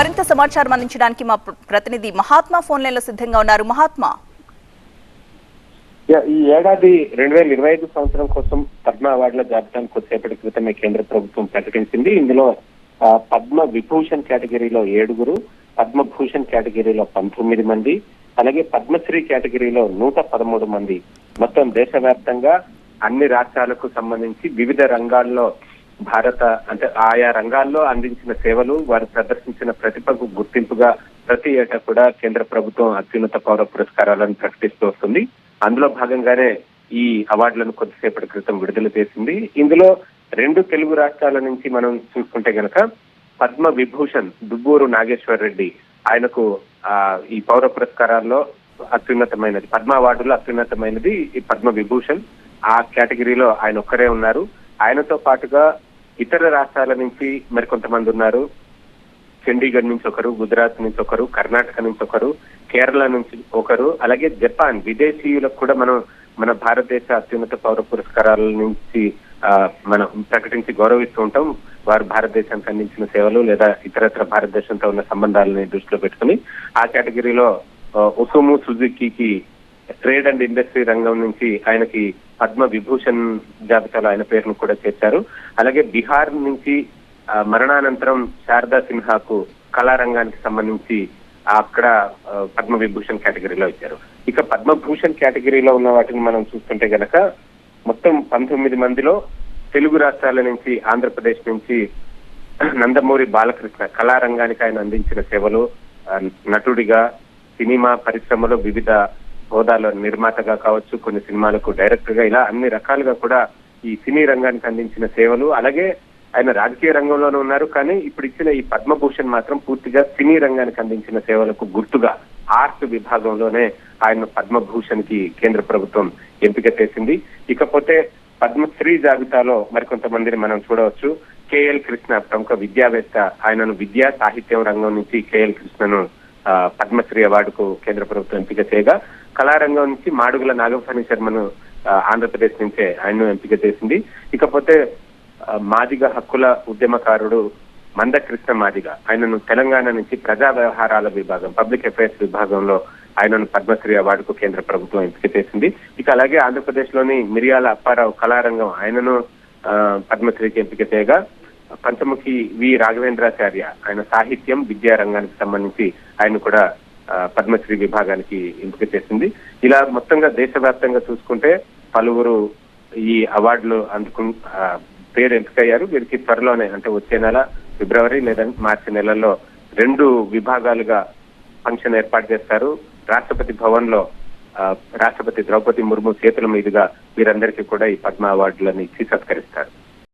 మరింత సమాచారం అందించడానికి మా ప్రతినిధి మహాత్మా ఫోన్ లైన్లో సిద్ధంగా ఉన్నారు. మహాత్మా. ఈ ఏడాది రెండు వేల ఇరవై ఐదు సంవత్సరం కోసం పద్మ అవార్డుల జాబితాను కొద్దిసేపటి క్రితమే కేంద్ర ప్రభుత్వం ప్రకటించింది. ఇందులో పద్మ విభూషణ్ కేటగిరీలో ఏడుగురు పద్మభూషణ్ కేటగిరీలో పంతొమ్మిది మంది అలాగే పద్మశ్రీ కేటగిరీలో నూట పదమూడు మంది. మొత్తం దేశవ్యాప్తంగా అన్ని రాష్ట్రాలకు సంబంధించి వివిధ రంగాల్లో భారత అంటే ఆయా రంగాల్లో అందించిన సేవలు వారు ప్రదర్శించిన ప్రతిభకు గుర్తింపుగా ప్రతి ఏటా కూడా కేంద్ర ప్రభుత్వం అత్యున్నత పౌర పురస్కారాలను ప్రకటిస్తూ వస్తుంది. అందులో భాగంగానే ఈ అవార్డులను కొద్దిసేపటి క్రితం విడుదల చేసింది. ఇందులో రెండు తెలుగు రాష్ట్రాల నుంచి మనం చూసుకుంటే గనక పద్మ విభూషణ్ దుబ్బూరు నాగేశ్వర్ రెడ్డి ఆయనకు ఆ ఈ పౌర పురస్కారాల్లో అత్యున్నతమైనది పద్మ అవార్డులో అత్యున్నతమైనది ఈ పద్మ విభూషణ్. ఆ కేటగిరీలో ఆయన ఒక్కరే ఉన్నారు. ఆయనతో పాటుగా ఇతర రాష్ట్రాల నుంచి మరికొంతమంది ఉన్నారు. చండీగఢ్ నుంచి ఒకరు గుజరాత్ నుంచి ఒకరు కర్ణాటక నుంచి ఒకరు కేరళ నుంచి ఒకరు అలాగే జపాన్ విదేశీయులకు కూడా మనం మన భారతదేశ అత్యున్నత పౌర పురస్కారాల నుంచి ఆ, మనం ప్రకటించి గౌరవిస్తూ ఉంటాం. వారు భారతదేశానికి అందించిన సేవలు లేదా ఇతరత్ర భారతదేశంతో ఉన్న సంబంధాలని దృష్టిలో పెట్టుకుని ఆ కేటగిరీలో ఒసుము సుజుకికి ట్రేడ్ అండ్ ఇండస్ట్రీ రంగం నుంచి ఆయనకి పద్మ విభూషణ్ జాబితాలో ఆయన పేరును కూడా చేర్చారు. అలాగే బీహార్ నుంచి ఆ, మరణానంతరం శారదా సిన్హాకు కళారంగానికి సంబంధించి అక్కడ పద్మ విభూషణ్ కేటగిరీలో ఇచ్చారు. ఇక పద్మభూషణ్ కేటగిరీలో ఉన్న వాటిని మనం చూస్తుంటే గనక మొత్తం పంతొమ్మిది మందిలో తెలుగు రాష్ట్రాల నుంచి ఆంధ్రప్రదేశ్ నుంచి నందమూరి బాలకృష్ణ కళారంగానికి ఆయన అందించిన సేవలు నటుడిగా సినిమా పరిశ్రమలో వివిధ హోదాలో నిర్మాతగా కావచ్చు కొన్ని సినిమాలకు డైరెక్టర్గా ఇలా అన్ని రకాలుగా కూడా ఈ సినీ రంగానికి అందించిన సేవలు. అలాగే ఆయన రాజకీయ రంగంలోనే ఉన్నారు కానీ ఇప్పుడు ఇచ్చిన ఈ పద్మభూషణ్ మాత్రం పూర్తిగా సినీ రంగానికి అందించిన సేవలకు గుర్తుగా ఆర్ట్ విభాగంలోనే ఆయన పద్మభూషణ్కి కేంద్ర ప్రభుత్వం ఎంపిక చేసింది. ఇకపోతే పద్మశ్రీ జాబితాలో మరికొంతమందిని మనం చూడవచ్చు. కేఎల్ కృష్ణ ప్రముఖ విద్యావేత్త. ఆయనను విద్యా సాహిత్యం రంగం నుంచి కేఎల్ కృష్ణను పద్మశ్రీ అవార్డుకు కేంద్ర ప్రభుత్వం ఎంపిక చేయగా కళారంగం నుంచి మాడుగుల నాగఫణి శర్మను ఆ, ఆంధ్రప్రదేశ్ నుంచే ఆయన్ను ఎంపిక చేసింది. ఇకపోతే మాదిగ హక్కుల ఉద్యమకారుడు మందకృష్ణ మాదిగ ఆయనను తెలంగాణ నుంచి ప్రజా వ్యవహారాల విభాగం పబ్లిక్ అఫైర్స్ విభాగంలో ఆయనను పద్మశ్రీ అవార్డుకు కేంద్ర ప్రభుత్వం ఎంపిక చేసింది. ఇక అలాగే ఆంధ్రప్రదేశ్లోని మిరియాల అప్పారావు కళారంగం ఆయనను ఆ, పద్మశ్రీకి ఎంపిక చేయగా పంచముఖి వి రాఘవేంద్రాచార్య ఆయన సాహిత్యం విద్యా రంగానికి సంబంధించి ఆయన కూడా పద్మశ్రీ విభాగానికి ఎంపిక చేసింది. ఇలా మొత్తంగా దేశవ్యాప్తంగా చూసుకుంటే పలువురు ఈ అవార్డులు అందుకు ఆ, పేరు ఎంపికయ్యారు. వీరికి త్వరలోనే అంటే వచ్చే నెల ఫిబ్రవరి లేదా మార్చి నెలల్లో రెండు విభాగాలుగా ఫంక్షన్ ఏర్పాటు చేస్తారు. రాష్ట్రపతి భవన్లో ఆ, రాష్ట్రపతి ద్రౌపది ముర్ము చేతుల మీదుగా వీరందరికీ కూడా ఈ పద్మ అవార్డులను ఇచ్చి సత్కరిస్తారు.